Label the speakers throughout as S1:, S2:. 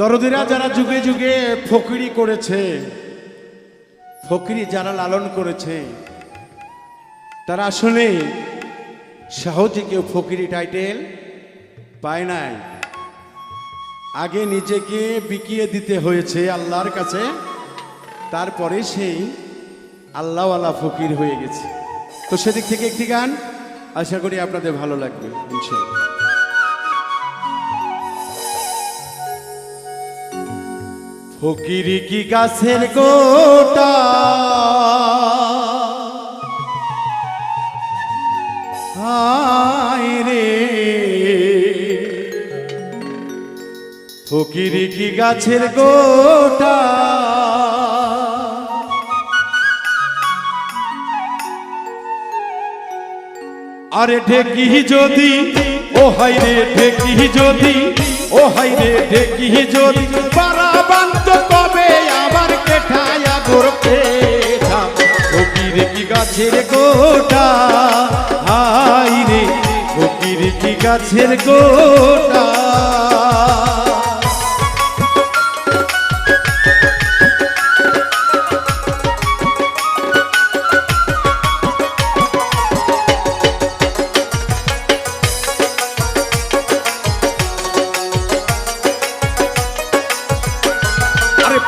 S1: দরদিরা যারা যুগে যুগে ফকিরি করেছে, ফকিরি যারা লালন করেছে, তারা আসলে সহজে কেউ ফকিরি টাইটেল পায় নাই। আগে নিজেকে বিকিয়ে দিতে হয়েছে আল্লাহর কাছে, তারপরে সেই আল্লাহওয়ালা ফকির হয়ে গেছে। তো সেদিক থেকে একটি গান, আশা করি আপনাদের ভালো লাগবে ইনশাল্লাহ ফকিরি কি গাছের গোটা? রে। ফকিরি কি গাছের গোটা? আরে ঢেকি যদি ও হাই রে ঢেকি যদি। ও হাই রে যদি পারাবান্ত কবে আবার কেঠায়া পেঠা। ফকির কি গাছের গোটা? হাই ফকির কি গাছের গোটা?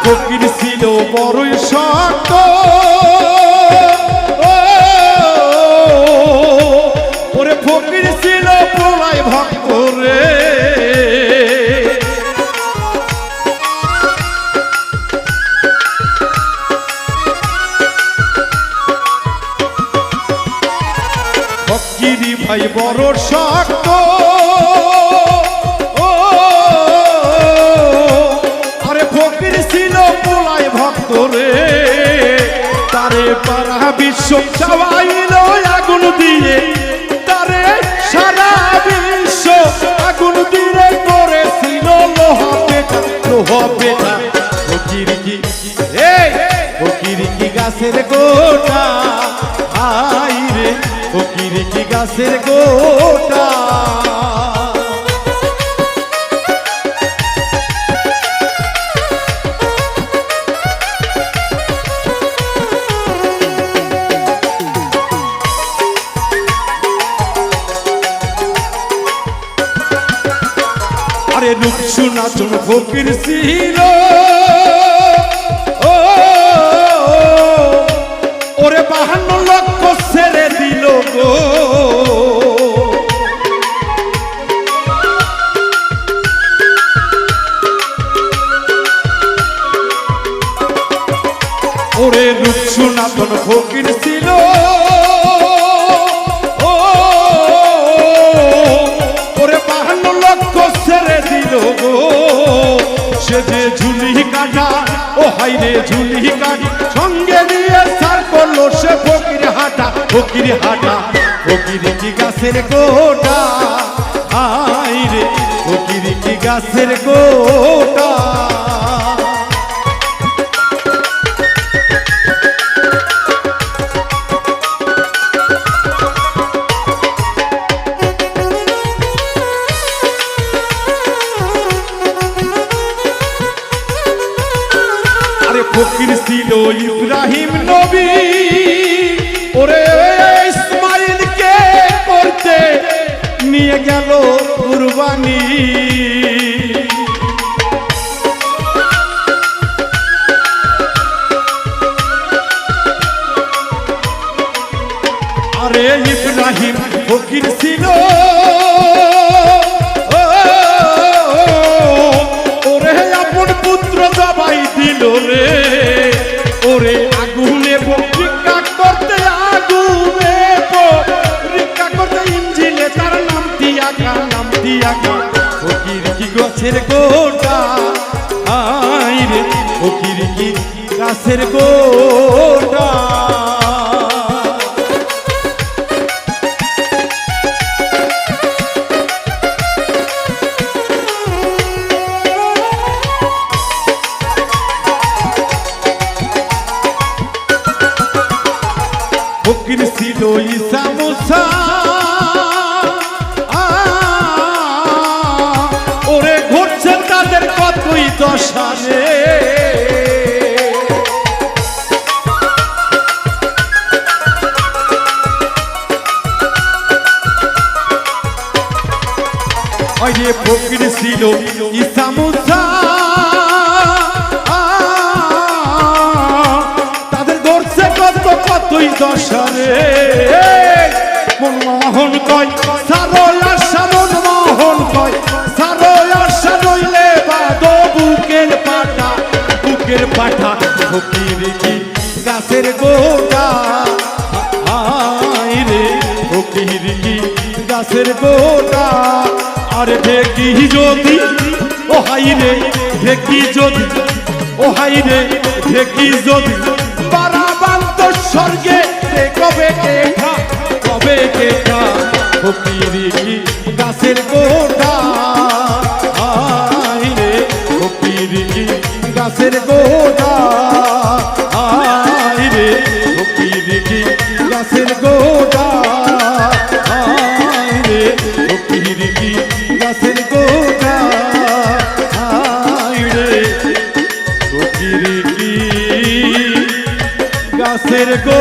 S1: ফকির ছিল বড়ই শক্ত। ওরে ফকির ছিল প্রলয় ভক্ত রে। ফকিরি ভাই বড় শক্ত। পোলাই রে তারে পারা বিশ্ব চাওয়াইল আগুন দিয়ে। তারে সারা বিশ্ব আগুন দিয়ে করেছিল লোহা পেটা লোহা পেটা ফকির কি এই ফকির গাছের গোটা। আই রে ফকির কি গাছের গোটা। নাচন ফকির ছিল। ওরে বাহান্ন লক্ষ ছেড়ে দিল গো। ওরে রূপসু নাচন ফকির ছিল যে ঝুলি কাটা, ও হাই রে ঝুলি কাটা। সঙ্গে নিয়ে সার করল সে ফকির হাটা ফকির হাটা। ফকির কি গাছের কোটা হাই রে, ফকির কি গাছের গোটা? আরে ফকির ছিল ইব্রাহিম নবী। ওরে ইসমাইলকে করতে নিয়ে গেল কুরবানি। গাছের গোটা আই রে ফকির কি গাছের গোটা ফকির ছিল ঈসা মুসা। আ, ওরে ঘটছে তাদের কতই দশারে ওই যে ফকির ছিল ইসামুসা তাদের ধরছে কত কতই দশারে মনমোহন কয় সারো ফকির গাছের গোটা আর ভেকি যদি ও রে, ভেকি যদি ও রে, ভেকি যদি স্বর্গে ফকির কি গাছের গোটা